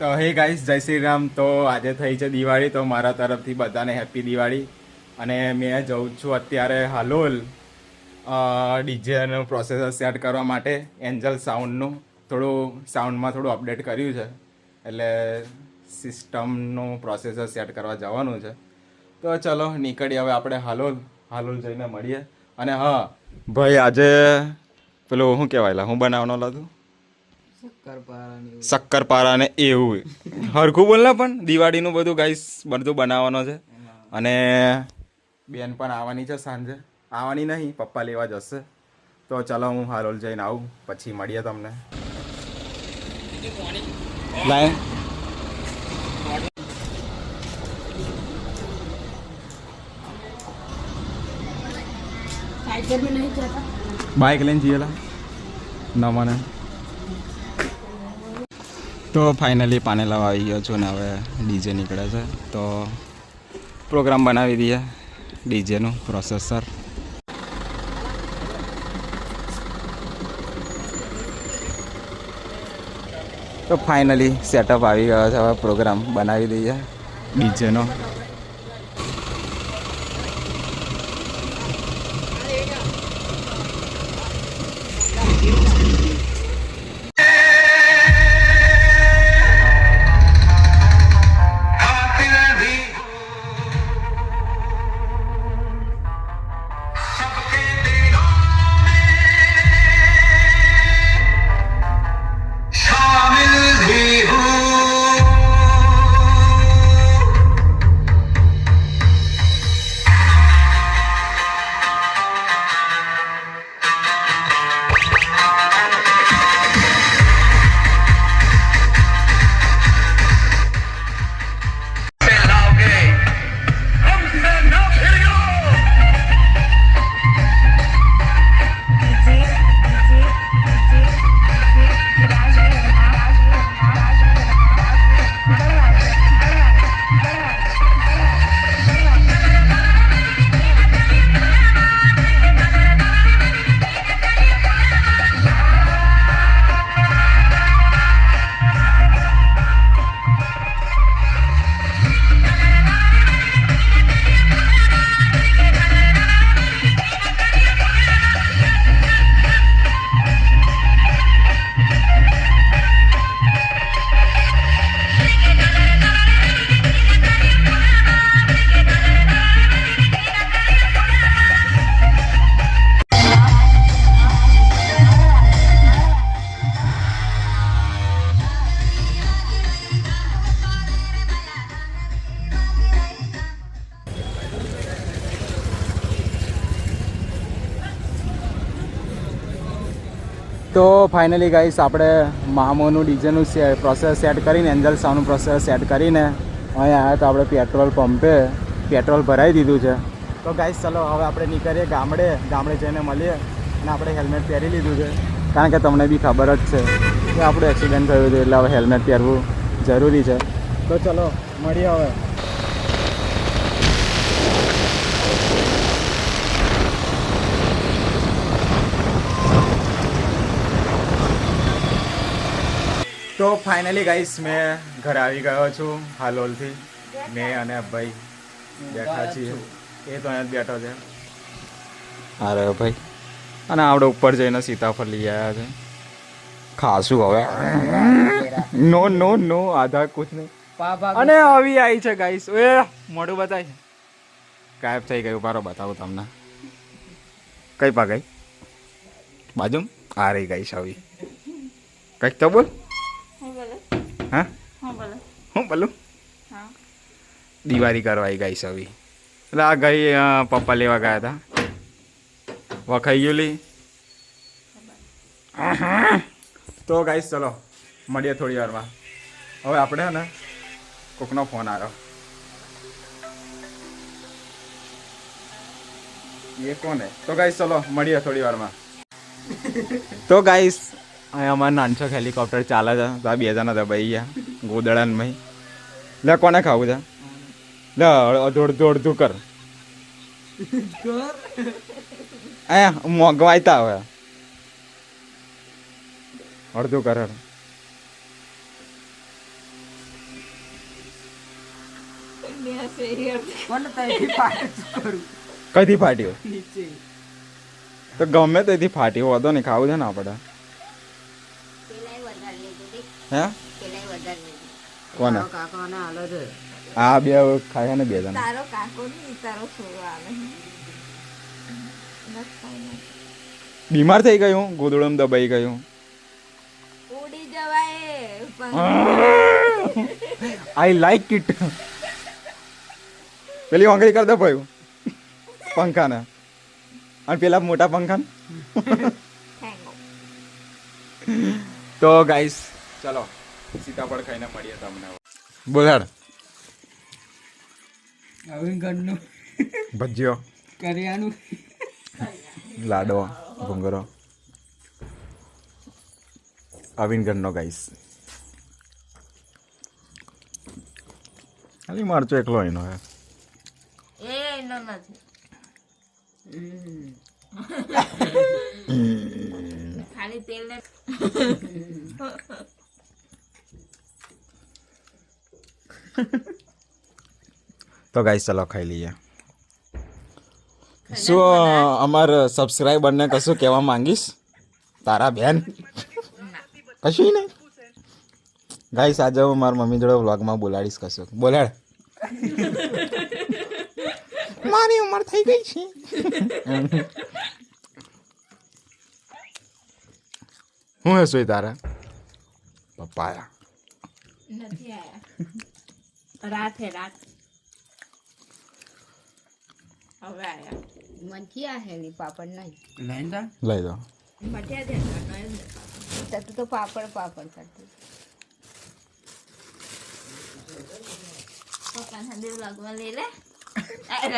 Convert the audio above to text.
તો હે ગાઈસ જય શ્રી રામ. તો આજે થઈ છે દિવાળી, તો મારા તરફથી બધાને હેપી દિવાળી. અને મેં જઉં છું અત્યારે હાલોલ ડીજેનું પ્રોસેસર સેટ કરવા માટે, એન્જલ સાઉન્ડનું થોડું સાઉન્ડમાં થોડું અપડેટ કર્યું છે, એટલે સિસ્ટમનું પ્રોસેસર સેટ કરવા જવાનું છે. તો ચલો, નીકળીએ હવે આપણે હાલોલ. હાલોલ જઈને મળીએ. અને હા, ભાઈ, આજે પેલું શું કહેવાય હું બનાવવાનો હતું શક્કરપારા ને એવું. હરખું બોલને પણ. દિવાળીનું બધું ગાઈસ બધું બનાવવાનો છે. અને બેન પણ આવવાની છે સાંજે. આવવાની નહીં પપ્પા લેવા જશે. તો ચાલો હું હારોલ જઈને આવું પછી મળીએ તમને. બાઇક લઈને જઈએલા ના. મને તો ફાઇનલી પાનેલાવ આવી ગયો છું ને હવે ડીજે નીકળે છે. તો પ્રોગ્રામ બનાવી દઈએ ડીજેનું પ્રોસેસર તો ફાઇનલી સેટઅપ આવી ગયો છે. હવે પ્રોગ્રામ બનાવી દઈએ. ડીજેનો તો ફાઇનલી ગાઈસ આપણે મામોનું ડીજેનું પ્રોસેસ સેટ કરીને, એન્જલ સાઉન્ડનું પ્રોસેસ સેટ કરીને અહીંયા આવ્યા તો આપણે પેટ્રોલ પંપે પેટ્રોલ ભરાઈ દીધું છે. તો ગાઈસ ચલો હવે આપણે નીકળીએ ગામડે ગામડે જઈને મળીએ અને આપણે હેલ્મેટ પહેરી લીધું છે. કારણ કે તમને બી ખબર જ છે કે આપણું એક્સિડન્ટ થયું હતું એટલે હવે હેલ્મેટ પહેરવું જરૂરી છે. તો ચલો, મળીએ હવે. તો ફાઇનલી ગાઈસ મેં ઘરે આવી ગયો છું હાલોલથી. મેં અને ભાઈ બેઠા છીએ. એ તો અહીંયા જ બેઠો છે. અરે ભાઈ. અને આપણે ઉપર જઈને સીતાફળ લઈ આવ્યા છે. ખાસું હવે. નો નો નો આધા કુછ નહીં. અને આવી આવી છે ગાઈસ એ મોઢું બતાય ગાયબ થઈ ગયું બારો બતાવું તમને. કઈ પા ગઈ? બાજુ આ રહી ગાઈસ આવી કંઈક તો બોલ. હા? હું બોલું? દિવાળી કરવા આવી ગઈ સવી એટલે આ ગઈ પપ્પા લેવા ગયા હતા વખાઈ ગયું લી તો ગાઈશ ચલો મળીએ થોડી વારમાં. હવે આપણે ને કોકનો ફોન આવ્યો. એ કોને? તો ગાઈશ ચલો મળીએ થોડી વારમાં. તો ગાઈશ અહીંયા અમારે નાનસો હેલિકોપ્ટર ચાલે છે. તો બે જણા દબાઈ ગયા. ગોદડાન ભાઈ. લે કોને ખાવું છે? લે અડધું અડધું અડધું કર. અહીંયા મોંઘવાયતા હવે. અડધું કર કદી હતી. ફાટ્યો તો ગમે તેથી ફાટ્યું હોતો ને ખાવું છે ને આપણે? હે? કોને? આ બે ખાય ને બે જણા. તારો કાકો ની તારો છોરો આવે. બીમાર થઈ ગયું ગોદડમ દબાઈ ગયું. ઉડી જવાય. આઈ લાઈક ઇટ પેલી આંગળી કર દે ભાઈ. પંખાને. અને પેલા મોટા પંખાને. તો ગાઈસ ચલો સીતાફળ ખાઈને મળીએ તમને બોલાડ. હવે ઘરનું ભજીયો. કરિયાનું લાડો ભૂંગરો અવિનગરનો ગાઈસ. ખાલી મારચો એકલો એનો હે. એ એનો નથી. ખાલી તેલ ને તો ગાઈસ ચલો ખાઈ લઈએ. શું અમાર સબસ્ક્રાઈબરને કશું કહેવા માંગીશ? તારા બેન? કશું નહીં. ગાઈસ આજે હું મારા મમ્મી જોડે વ્લોગમાં બોલાડીશ કશું. બોલાડ. મારી ઉંમર થઈ ગઈ છે. હું હસું તારા? પપ્પાયા. નથી આયા. રાત હે રાત હવે આયા મનથી આ હેલી પાપડ નહીં લઈને જા લઈ દો મઠિયા દે તો તું તો પાપડ પાપડ કરતી પપ્પા સાથે લગવા લઈ લે અરે